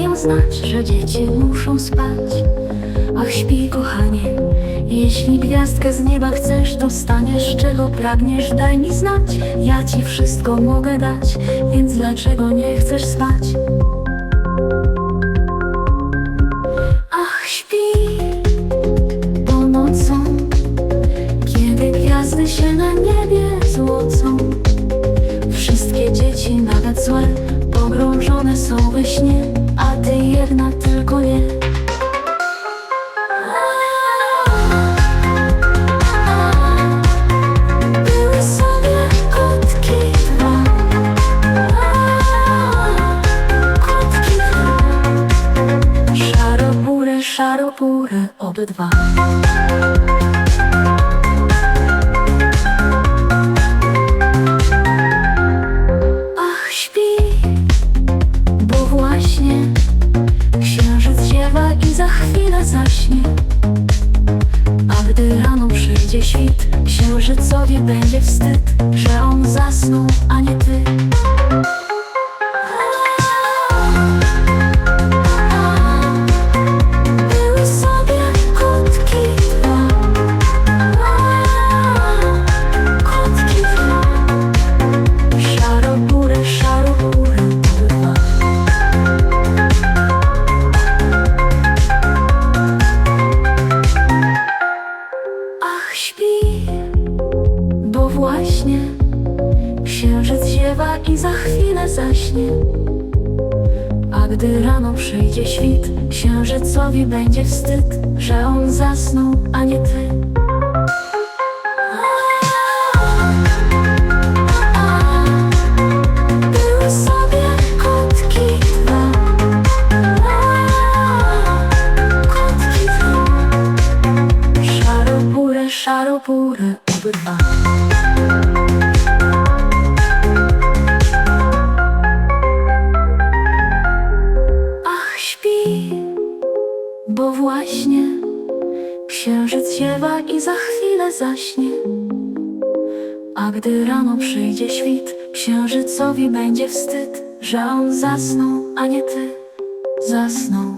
Dają znać, że dzieci muszą spać Ach śpi kochanie Jeśli gwiazdkę z nieba chcesz Dostaniesz czego pragniesz daj mi znać Ja ci wszystko mogę dać Więc dlaczego nie chcesz spać? Szaroburę, szaroburę, obydwa. Ach, śpi, bo właśnie księżyc ziewa i za chwilę zaśnie. A gdy rano przyjdzie świt, księżycowi będzie wstyd, że on zasnął, a nie ty. Księżycowi będzie wstyd, że on zasnął, a nie ty. Szaroburę, szaroburę, obydwa. I za chwilę zaśnie. A gdy rano przyjdzie świt, księżycowi będzie wstyd, że on zasnął, a nie ty. Zasnął,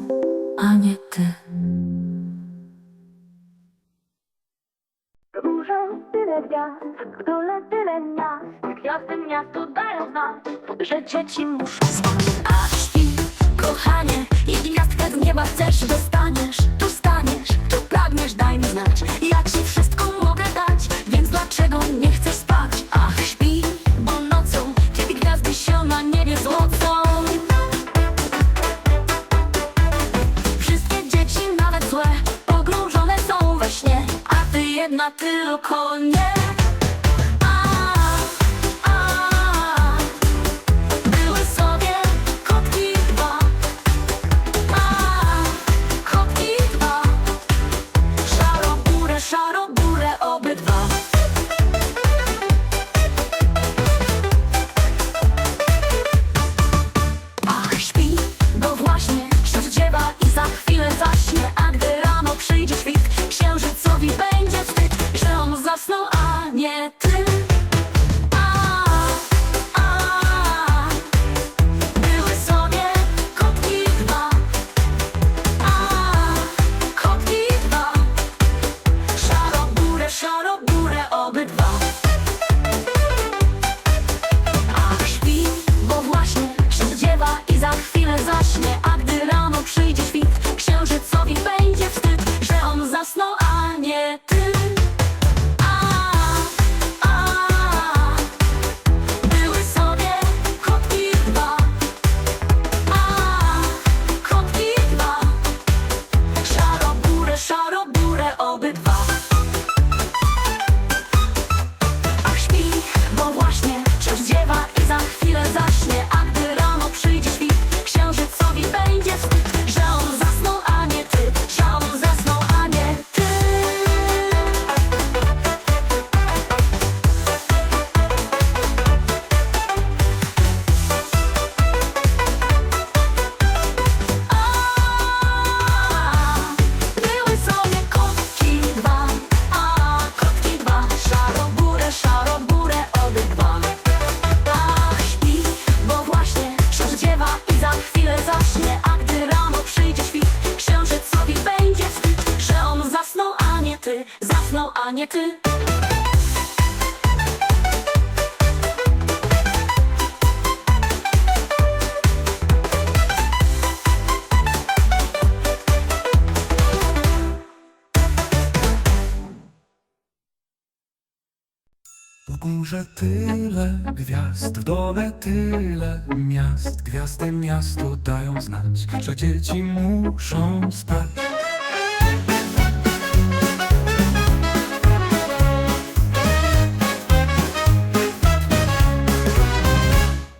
a nie ty. Różą tyle gwiazd, dole tyle miast Gwiazdy miastu dają znać, że dzieci muszą spać A śpi, kochanie, jeśli gwiazdkę z nieba chcesz Dostaniesz, Górze tyle gwiazd, w dole tyle miast. Gwiazdy miastu dają znać, że dzieci muszą spać.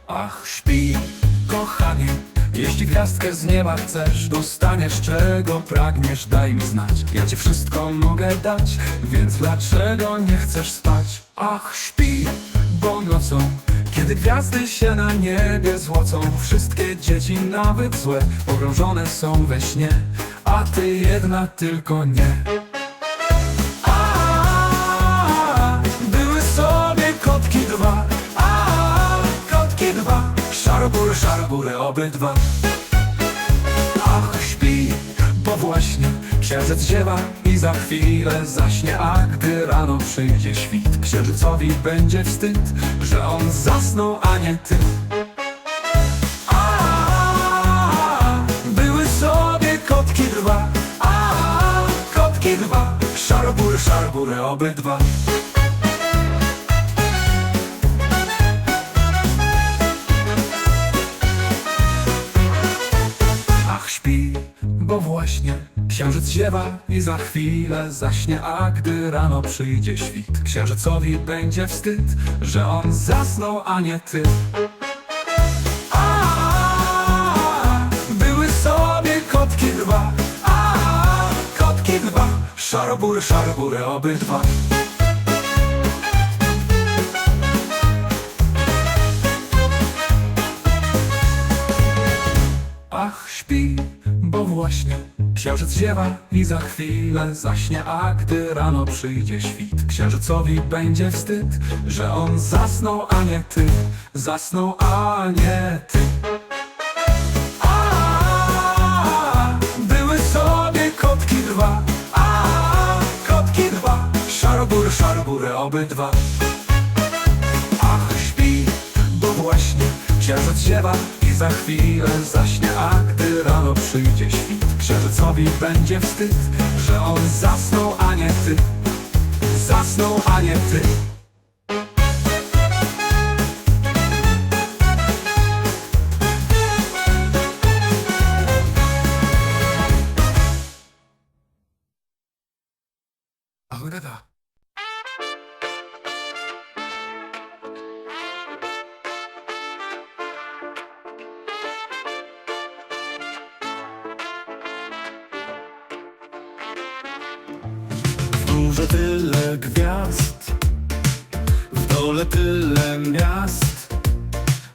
Ach, śpi, kochanie Jeśli gwiazdkę z nieba chcesz Dostaniesz czego pragniesz, daj mi znać. Ja ci wszystko mogę dać Więc dlaczego nie chcesz spać? Ach, śpi, bo nocą Kiedy gwiazdy się na niebie złocą. Wszystkie dzieci, nawet złe Pogrążone są we śnie A ty jedna tylko nie. A, były sobie kotki dwa, a, kotki dwa, szarbury, szarbury obydwa. Ach, śpi, bo właśnie księżyc ziewa i za chwilę zaśnie, a gdy rano przyjdzie świt, księżycowi będzie wstyd, że on zasnął, a nie ty. A, były sobie kotki dwa, a, kotki dwa, szarbury, szarbury obydwa. Ach śpi, bo właśnie księżyc ziewa i za chwilę zaśnie A gdy rano przyjdzie świt Księżycowi będzie wstyd, że on zasnął, a nie ty. A, były sobie kotki dwa. A, kotki dwa Szarobury, szarobury obydwa. Ach, śpi, bo właśnie księżyc ziewa i za chwilę zaśnie, a gdy rano przyjdzie świt, księżycowi będzie wstyd, że on zasnął, a nie ty, zasnął, a nie ty. A, były sobie kotki dwa, a, kotki dwa, szarobury, szarobury obydwa. Ach, śpi, bo właśnie księżyc ziewa za chwilę zaśnie A gdy rano przyjdzie świt Księżycowi będzie wstyd, że on zasnął, a nie ty Zasnął, a nie ty Ahurada. Górze tyle gwiazd. W dole tyle miast.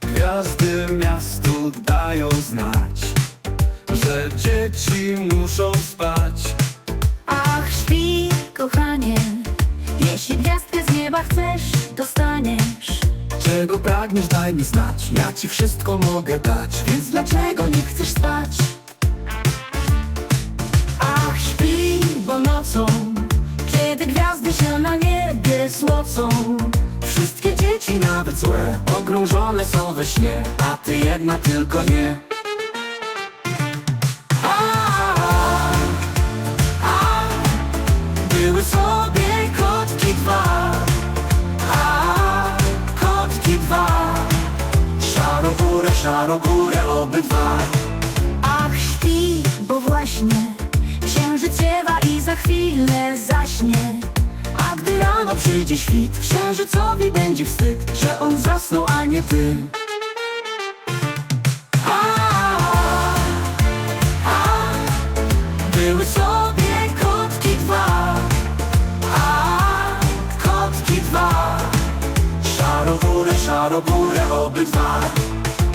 Gwiazdy miastu dają znać Że dzieci muszą spać. Ach, śpi, kochanie Jeśli gwiazdkę z nieba chcesz, dostaniesz. Czego pragniesz daj mi znać Ja ci wszystko mogę dać Więc Dlaczego nie chcesz spać? Ach, śpi, bo nocą Kiedy gwiazdy się na niebie złocą Wszystkie dzieci nawet złe Pogrążone są we śnie A ty jedna tylko nie. A, a, Były sobie kotki dwa. A, kotki dwa. Szarogórę, szarogórę obydwa. Ach, śpi, bo właśnie Księżyc i za chwilę przyjdzie świt. Księżycowi będzie wstyd Że on zasnął, a nie ty. A, a, były sobie kotki dwa. A, kotki dwa. Szarogórę, szarogórę obydwa.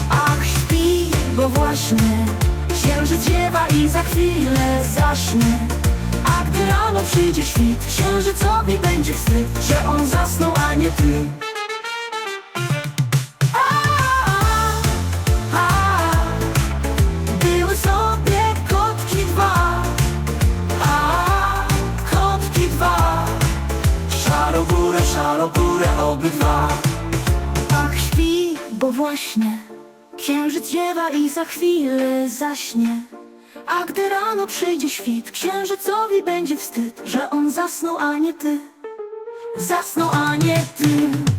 Ach, śpi, bo właśnie Księżyc ziewa i za chwilę zaśnie Rano przyjdzie świt. Księżycowi będzie wstyd Że on zasnął, a nie ty. Aa, a były sobie kotki dwa, a kotki dwa. Szaro pure, Szarogórę, szarogórę obydwa. Ach śpi, bo właśnie. Księżyc ziewa i za chwilę zaśnie. A gdy rano przyjdzie świt, księżycowi będzie wstyd, że on zasnął, a nie ty. Zasnął, a nie ty.